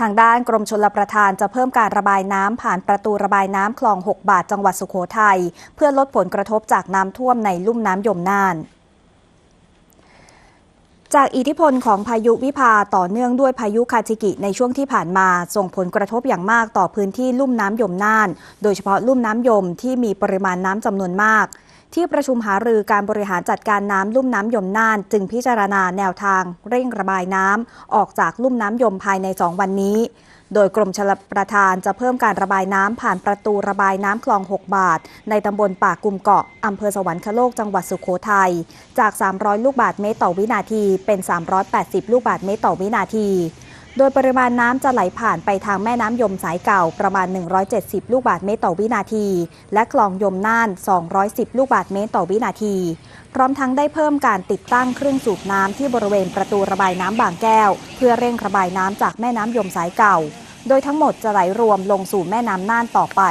ทางด้านกรมชลประทานจะเพิ่มการระบายน้ำผ่านประตูระบายน้ำคลอง 6 บาทจังหวัดสุโขทัยเพื่อลดผลกระทบจากน้ำท่วมในลุ่มน้ำยมน่าน จากอิทธิพลของพายุวิภาต่อเนื่องด้วยพายุคาจิกิในช่วงที่ผ่านมาส่งผลกระทบอย่างมากต่อพื้นที่ลุ่มน้ำยมน่าน โดยเฉพาะลุ่มน้ำยมที่มีปริมาณน้ำจำนวนมาก ที่ประชุมหารือการบริหารจัดการน้ำลุ่มน้ำยมน่าน จึงพิจารณาแนวทางเร่งระบายน้ำออกจากลุ่มน้ำยมภายในสองวันนี้ โดยกรมชลประทานจะเพิ่มการระบายน้ำผ่านประตูระบายน้ำคลอง 6 บาท ในตำบลป่ากุมเกาะอำเภอสวรรคโลกจังหวัดสุโขทัยจาก 300 ลูกบาทเมตรต่อวินาที เป็น 380 ลูกบาทเมตรต่อวินาที โดยปริมาณน้ำจะไหลผ่านไปทางแม่น้ำยมสายเก่าประมาณ 170 ลูกบาทเมตรต่อวินาที และคลองยมน่าน 210 ลูกบาทเมตรต่อวินาที พร้อมทั้งได้เพิ่มการติดตั้งเครื่องสูบน้ำที่บริเวณประตูระบายน้ำบางแก้ว เพื่อเร่งระบายน้ำจากแม่น้ำยมสายเก่า โดยทั้งหมดจะไหลรวมลงสู่แม่น้ำน่านต่อไป